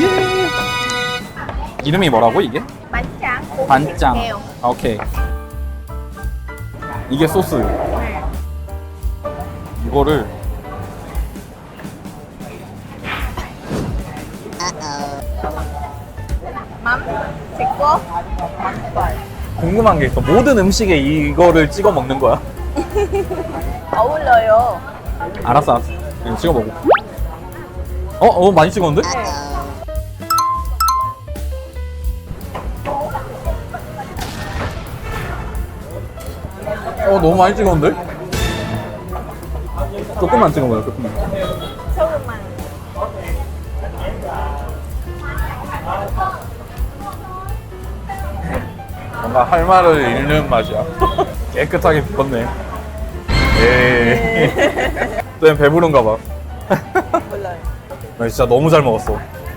예. 이름이 뭐라고 이게? 반짱. 반짱. 아, 오케이. 이게 소스. 네. 이거를 맘, 찍고, 맛살. 궁금한 게 있어. 모든 음식에 이거를 찍어 먹는 거야? 어울려요. 알았어, 알았어. 찍어 먹어. 어, 어, 많이 찍었는데? 네. 어, 너무 많이 찍었는데? 조금만 찍어 먹어, 조금만. 소금만. 뭔가 할 말을 잃는 맛이야. 깨끗하게 빚었네. 예. 또 배부른가 봐. 몰라요. 나 진짜 너무 잘 먹었어.